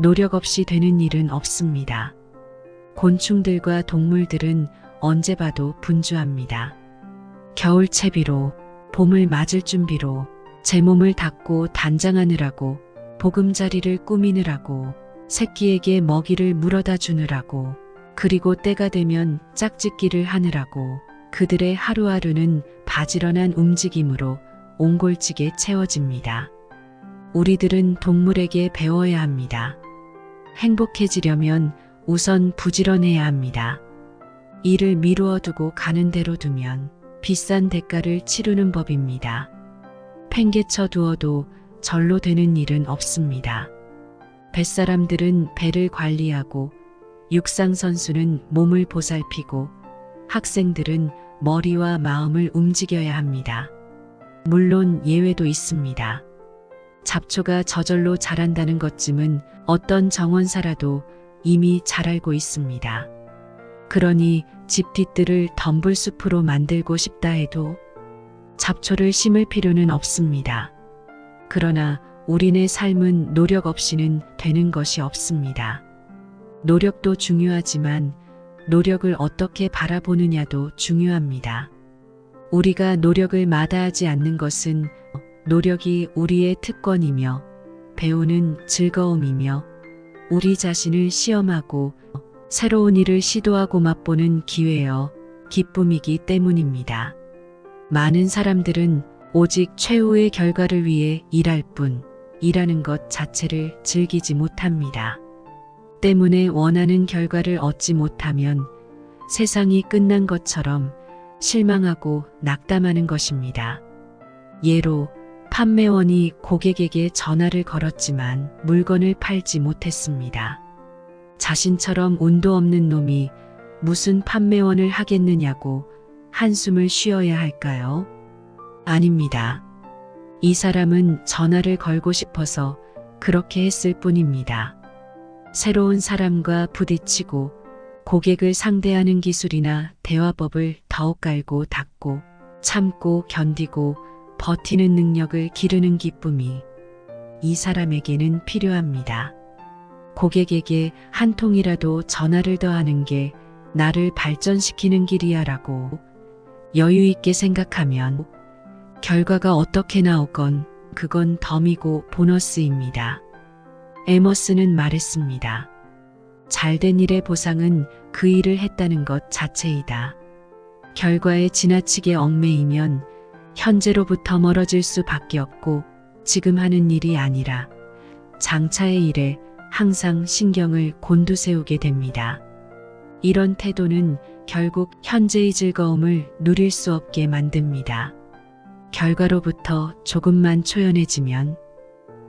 노력 없이 되는 일은 없습니다. 곤충들과 동물들은 언제 봐도 분주합니다. 겨울 채비로, 봄을 맞을 준비로, 제 몸을 닦고 단장하느라고, 보금자리를 꾸미느라고, 새끼에게 먹이를 물어다 주느라고, 그리고 때가 되면 짝짓기를 하느라고, 그들의 하루하루는 바지런한 움직임으로 옹골지게 채워집니다. 우리들은 동물에게 배워야 합니다. 행복해지려면 우선 부지런해야 합니다. 일을 미루어 두고 가는 대로 두면 비싼 대가를 치르는 법입니다. 팽개쳐 두어도 절로 되는 일은 없습니다. 뱃사람들은 배를 관리하고 육상선수는 몸을 보살피고 학생들은 머리와 마음을 움직여야 합니다. 물론 예외도 있습니다. 잡초가 저절로 자란다는 것쯤은 어떤 정원사라도 이미 잘 알고 있습니다. 그러니 집 뒤뜰을 덤불숲으로 만들고 싶다 해도 잡초를 심을 필요는 없습니다. 그러나 우리네 삶은 노력 없이는 되는 것이 없습니다. 노력도 중요하지만 노력을 어떻게 바라보느냐도 중요합니다. 우리가 노력을 마다하지 않는 것은 노력이 우리의 특권이며 배우는 즐거움이며 우리 자신을 시험하고 새로운 일을 시도하고 맛보는 기회여 기쁨이기 때문입니다. 많은 사람들은 오직 최후의 결과를 위해 일할 뿐 일하는 것 자체를 즐기지 못합니다. 때문에 원하는 결과를 얻지 못하면 세상이 끝난 것처럼 실망하고 낙담하는 것입니다. 예로 판매원이 고객에게 전화를 걸었지만 물건을 팔지 못했습니다. 자신처럼 운도 없는 놈이 무슨 판매원을 하겠느냐고 한숨을 쉬어야 할까요? 아닙니다. 이 사람은 전화를 걸고 싶어서 그렇게 했을 뿐입니다. 새로운 사람과 부딪히고 고객을 상대하는 기술이나 대화법을 더욱 깔고 닦고 참고 견디고 버티는 능력을 기르는 기쁨이 이 사람에게는 필요합니다. 고객에게 한 통이라도 전화를 더 하는 게 나를 발전시키는 길이야 라고 여유 있게 생각하면 결과가 어떻게 나오건 그건 덤이고 보너스입니다. 에머스는 말했습니다. 잘된 일의 보상은 그 일을 했다는 것 자체이다. 결과에 지나치게 얽매이면 현재로부터 멀어질 수밖에 없고 지금 하는 일이 아니라 장차의 일에 항상 신경을 곤두세우게 됩니다. 이런 태도는 결국 현재의 즐거움을 누릴 수 없게 만듭니다. 결과로부터 조금만 초연해지면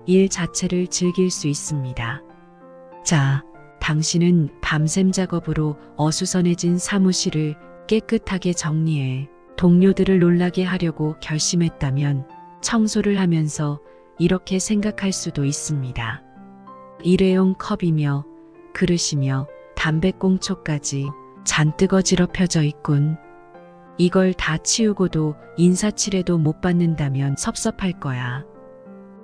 일 자체를 즐길 수 있습니다. 자, 당신은 밤샘 작업으로 어수선해진 사무실을 깨끗하게 정리해 동료들을 놀라게 하려고 결심했다면 청소를 하면서 이렇게 생각할 수도 있습니다. 일회용 컵이며 그릇이며 담배꽁초까지 잔뜩 어지럽혀져 있군. 이걸 다 치우고도 인사치레도 못 받는다면 섭섭할 거야.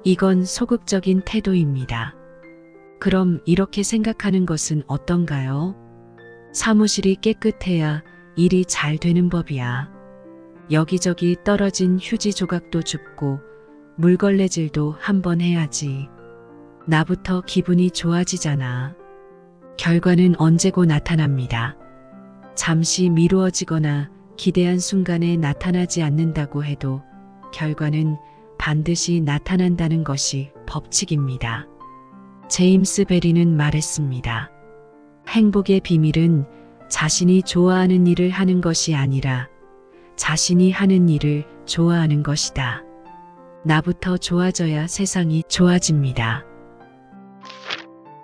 이건 소극적인 태도입니다. 그럼 이렇게 생각하는 것은 어떤가요? 사무실이 깨끗해야 일이 잘 되는 법이야. 여기저기 떨어진 휴지 조각도 줍고 물걸레질도 한번 해야지. 나부터 기분이 좋아지잖아. 결과는 언제고 나타납니다. 잠시 미루어지거나 기대한 순간에 나타나지 않는다고 해도 결과는 반드시 나타난다는 것이 법칙입니다. 제임스 베리는 말했습니다. 행복의 비밀은 자신이 좋아하는 일을 하는 것이 아니라 자신이 하는 일을 좋아하는 것이다. 나부터 좋아져야 세상이 좋아집니다.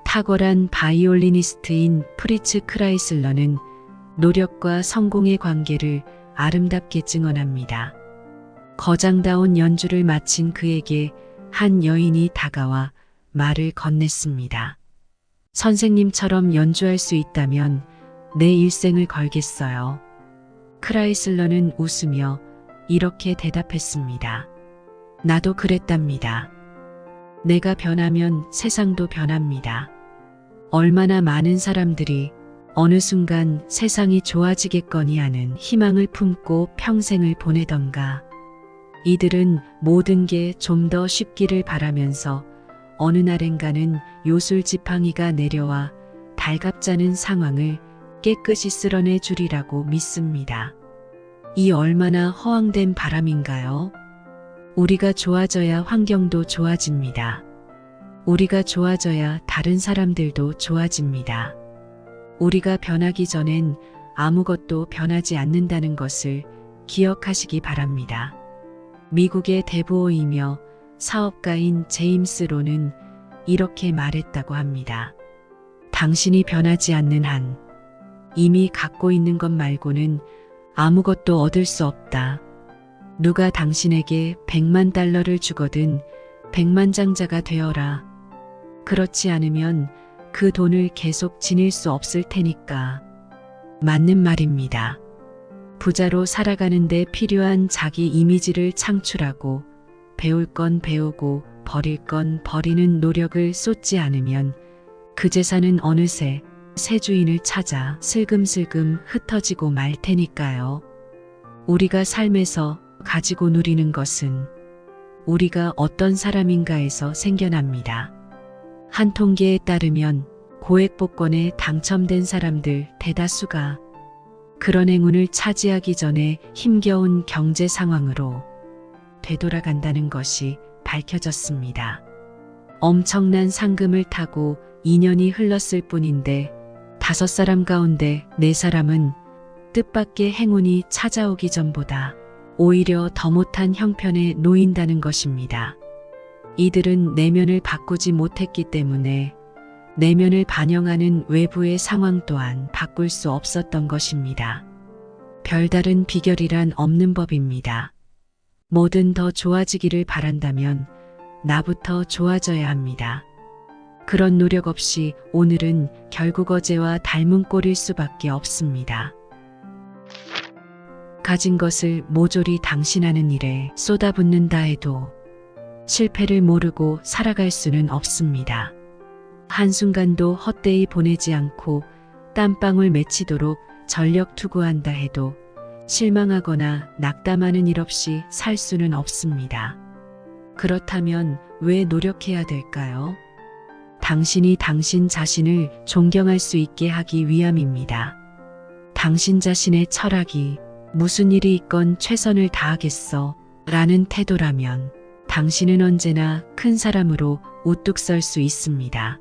탁월한 바이올리니스트인 프리츠 크라이슬러는 노력과 성공의 관계를 아름답게 증언합니다. 거장다운 연주를 마친 그에게 한 여인이 다가와 말을 건넸습니다. 선생님처럼 연주할 수 있다면 내 일생을 걸겠어요. 크라이슬러는 웃으며 이렇게 대답했습니다. 나도 그랬답니다. 내가 변하면 세상도 변합니다. 얼마나 많은 사람들이 어느 순간 세상이 좋아지겠거니 하는 희망을 품고 평생을 보내던가. 이들은 모든 게 좀 더 쉽기를 바라면서 어느 날엔가는 요술 지팡이가 내려와 달갑자는 상황을 깨끗이 쓸어내 주리라고 믿습니다. 이 얼마나 허황된 바람인가요? 우리가 좋아져야 환경도 좋아집니다. 우리가 좋아져야 다른 사람들도 좋아집니다. 우리가 변하기 전엔 아무것도 변하지 않는다는 것을 기억하시기 바랍니다. 미국의 대부호이며 사업가인 제임스 로는 이렇게 말했다고 합니다. 당신이 변하지 않는 한 이미 갖고 있는 것 말고는 아무것도 얻을 수 없다. 누가 당신에게 100만 달러를 주거든 백만장자가 되어라. 그렇지 않으면 그 돈을 계속 지닐 수 없을 테니까. 맞는 말입니다. 부자로 살아가는데 필요한 자기 이미지를 창출하고 배울 건 배우고 버릴 건 버리는 노력을 쏟지 않으면 그 재산은 어느새 새 주인을 찾아 슬금슬금 흩어지고 말 테니까요. 우리가 삶에서 가지고 누리는 것은 우리가 어떤 사람인가에서 생겨납니다. 한 통계에 따르면 고액 복권에 당첨된 사람들 대다수가 그런 행운을 차지하기 전에 힘겨운 경제 상황으로 되돌아간다는 것이 밝혀졌습니다. 엄청난 상금을 타고 2년이 흘렀을 뿐인데 다섯 사람 가운데 네 사람은 뜻밖의 행운이 찾아오기 전보다 오히려 더 못한 형편에 놓인다는 것입니다. 이들은 내면을 바꾸지 못했기 때문에 내면을 반영하는 외부의 상황 또한 바꿀 수 없었던 것입니다. 별다른 비결이란 없는 법입니다. 뭐든 더 좋아지기를 바란다면 나부터 좋아져야 합니다. 그런 노력 없이 오늘은 결국 어제와 닮은 꼴일 수밖에 없습니다. 가진 것을 모조리 당신하는 일에 쏟아붓는다 해도 실패를 모르고 살아갈 수는 없습니다. 한순간도 헛되이 보내지 않고 땀방울 맺히도록 전력 투구한다 해도 실망하거나 낙담하는 일 없이 살 수는 없습니다. 그렇다면 왜 노력해야 될까요? 당신이 당신 자신을 존경할 수 있게 하기 위함입니다. 당신 자신의 철학이 무슨 일이 있건 최선을 다하겠어 라는 태도라면 당신은 언제나 큰 사람으로 우뚝 설 수 있습니다.